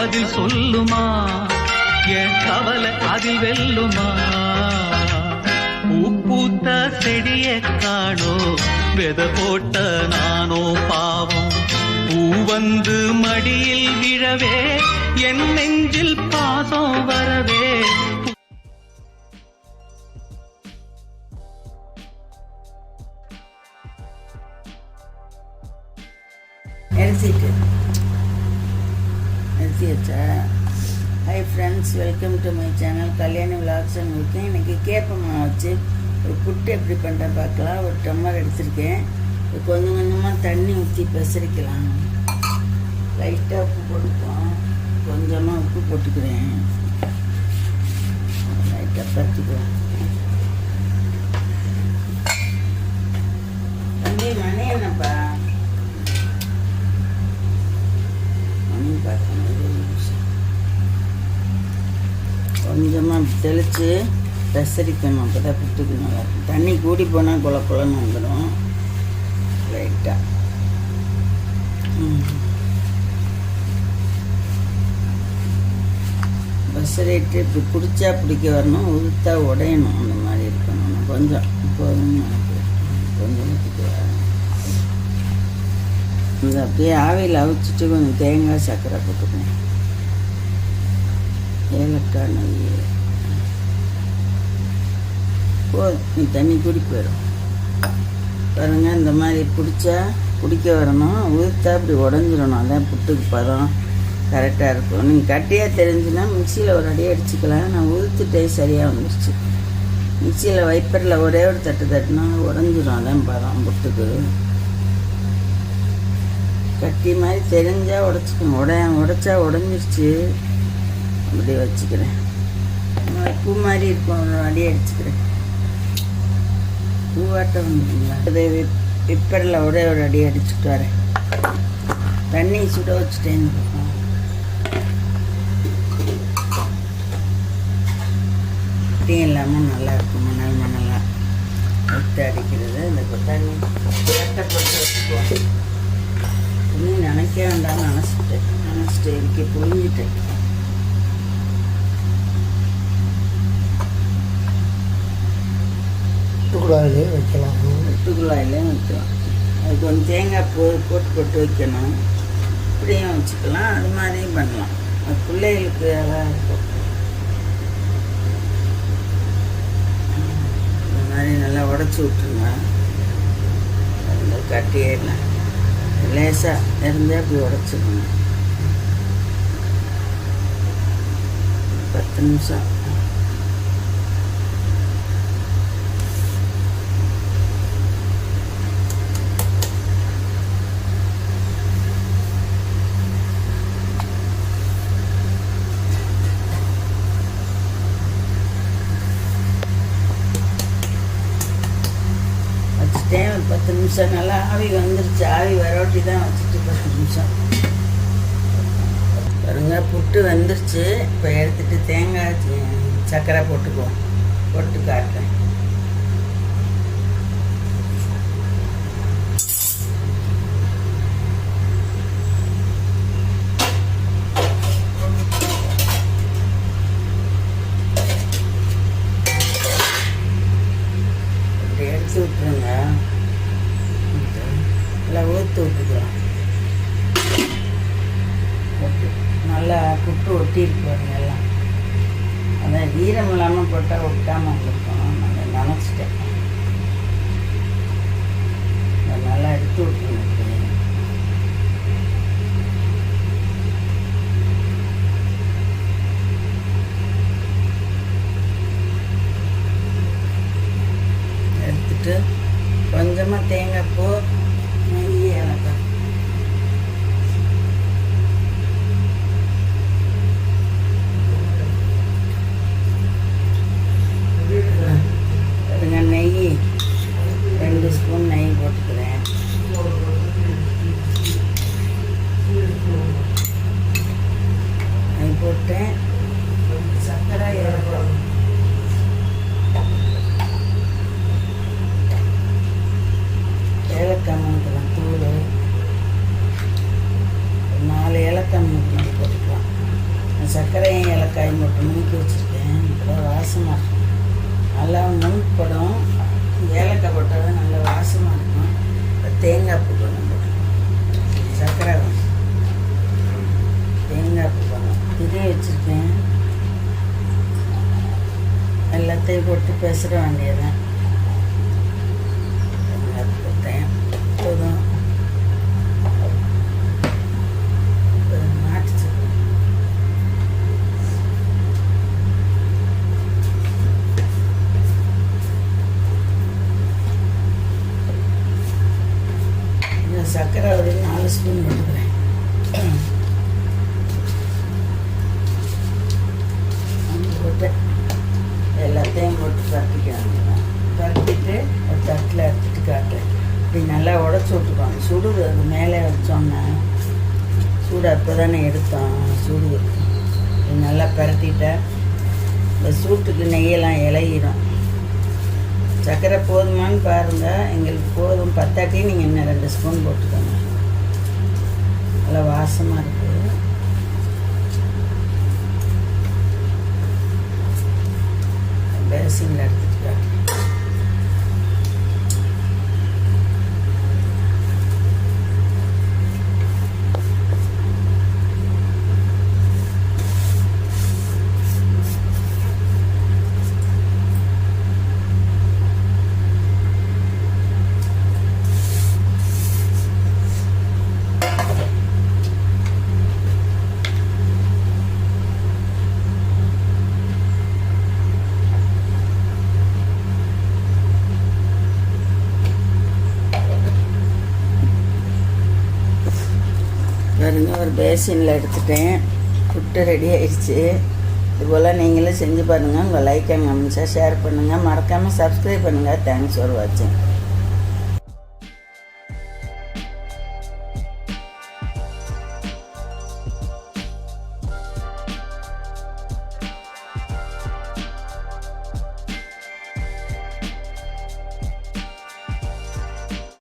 பதில் சொல்லுமா? என் கவலை அதில் வெல்லுமா? பூ பூத்த செடிய காணோ வெத போட்ட நானோ பாவம். பூ வந்து மடியில் விழவே என் நெஞ்சில் பாசம் வரவே friends welcome to my channel Kalyani vlogs உங்களுக்கு இன்றைக்கி கேப்பமா வச்சு ஒரு புட்டு எப்படி பண்ணுறேன் பார்க்கலாம். ஒரு டம்ளர் எடுத்திருக்கேன். கொஞ்சம் கொஞ்சமாக தண்ணி ஊற்றி பெசரிக்கலாம். லைட்டாக உப்பு போட்டுப்போம். கொஞ்சமாக உப்பு போட்டுக்கிறேன். லைட்டாக பறிச்சுக்குவேன் கொஞ்சமாக தெளித்து பெசரிக்கணும் அப்போ தான் புட்டுக்கு நல்லா இருக்கும். தண்ணி கூடி போனால் குல குழன்னு வந்துடும் லைட்டாக பெசரிட்டு இப்படி பிடிச்சா பிடிக்க வரணும். உளுத்தா உடையணும். அந்த மாதிரி இருக்கணும். கொஞ்சம். போதும்னு கொஞ்சம் ஊற்றிக்குவேன் இது அப்படியே ஆவியில் அவிச்சிட்டு கொஞ்சம் தேங்காய் சர்க்கரை போட்டுக்கணும். ஏலக்காய் நெய். போதும் நீ தண்ணி குடி போயிடும் பாருங்க இந்த மாதிரி பிடிச்சா குடிக்க வரணும். உளுத்தா இப்படி உடஞ்சிடணும் அதான் புட்டுக்கு பதம் கரெக்டாக இருக்கும். நீங்கள் கட்டியாக தெரிஞ்சுன்னா மிக்சியில் ஒரு அடியே அடிச்சுக்கலாம். நான் உளுத்துட்டே சரியாக வந்துடுச்சு மிக்சியில் வைப்பரில் ஒரே ஒரு தட்டு தட்டுனா உடஞ்சிரும். அதான் பதம் புட்டுக்கு. கட்டி மாதிரி தெரிஞ்சால் உடச்சிக்கணும். உடைய உடைச்சா உடஞ்சிருச்சு. அப்படி வச்சுக்கிறேன். பூ மாதிரி இருக்கும் ஒரு அடி அடிச்சுக்கிறேன் பூவாட்டம் வந்துங்களா? அது பிப்பரில் ஒரே ஒரு அடி அடிச்சுட்டு வரேன். தண்ணி சுட வச்சுட்டேன். இந்த இல்லாமல் நல்லா இருக்கும் மணல் மணலாக எடுத்து அடிக்கிறது இந்த தண்ணி கட்டப்பட்டு வச்சுக்குவோம். நீ நினைக்க வேண்டாம் நினச்சிட்டேன். நினச்சிட்டு இருக்கே புரிஞ்சிட்டேன் சுடுகுழாயிலே வைக்கலாம். வெட்டுக்குள்ளாயிலே வைக்கலாம். அது கொஞ்சம் தேங்காய் போ போட்டு போட்டு வைக்கணும். இப்படியும் வச்சுக்கலாம். அது மாதிரியும் பண்ணலாம். அது பிள்ளைகளுக்கு அழகாக இருக்கும். இந்த மாதிரி நல்லா உடச்சி விட்ருங்க அந்த கட்டியெல்லாம் லேசாக இருந்தால் அப்படி உடச்சிக்கணும் பத்து நிமிஷம். வச்சுட்டேன் ஒரு பத்து நிமிஷம். நல்லா ஆவி வந்துருச்சு. ஆவி வரவட்டி தான் வச்சுட்டு பத்து நிமிஷம். பாருங்க புட்டு வந்துருச்சு. இப்போ எடுத்துட்டு தேங்காய் சக்கரை சர்க்கரை போட்டுக்குவோம். போட்டு காட்டுறேன். அடித்து விட்டுருங்க. நல்லா ஊற்று விட்டுக்கலாம். போட்டு நல்லா புட்டு ஒட்டிட்டு பாருங்க எல்லாம். அதான் ஈரம் இல்லாமல் போட்டால் ஒட்டாமல் இருக்கும் நல்லா நினச்சிட்டேன் அதை நல்லா எடுத்து விட்டுருங்க இப்படி. எடுத்துட்டு கொஞ்சமாக தேங்காய் பூ நெய் ஏலக்காய் பாருங்க நெய் ரெண்டு ஸ்பூன் நெய் போட்டுக்கிறேன் நல்லா முன் படம் ஏலக்காய் போட்டால் தான் நல்ல வாசமாக இருக்கும் இப்ப தேங்காய் பூ கொஞ்சம் போட்டுக்கலாம் சர்க்கரை வேணும். தேங்காய் பூ கொஞ்சம் இதே வச்சுருக்கேன் எல்லாத்தையும் போட்டு பேசுகிற வேண்டியதுதான் தேங்காய் போதும் சர்க்கரை ஒரு நாலு ஸ்பூன் போட்டுக்கிறேன் அஞ்சு போட்டு எல்லாத்தையும் போட்டு பரட்டிக்கிறாங்க பரட்டிட்டு ஒரு தட்டில் எடுத்துட்டு காட்டுறேன் இப்படி நல்லா உடச்சி விட்டுக்கோங்க சுடு அது மேலே வச்சோன்னே தானே எடுத்தோம் சூடு. நல்லா பரட்டிட்டா இந்த சூட்டுக்கு நெய்யெல்லாம் இலையிடும் சர்க்கரை போதுமான்னு பாருங்கள் எங்களுக்கு போதும். பத்தாட்டி நீங்கள் இன்னும் ரெண்டு ஸ்பூன் போட்டுக்கோங்க. நல்லா வாசமாக இருக்குது பாருங்க ஒரு பேசினில் எடுத்துட்டேன். புட்டு ரெடி ஆயிடுச்சு. இதுபோல் நீங்களும் செஞ்சு பாருங்கள் உங்கள் லைக் அண்ட் கமெண்ட்ஸாக ஷேர் பண்ணுங்கள் மறக்காமல் சப்ஸ்கிரைப் பண்ணுங்கள் தேங்க்ஸ் ஃபார் வாட்சிங்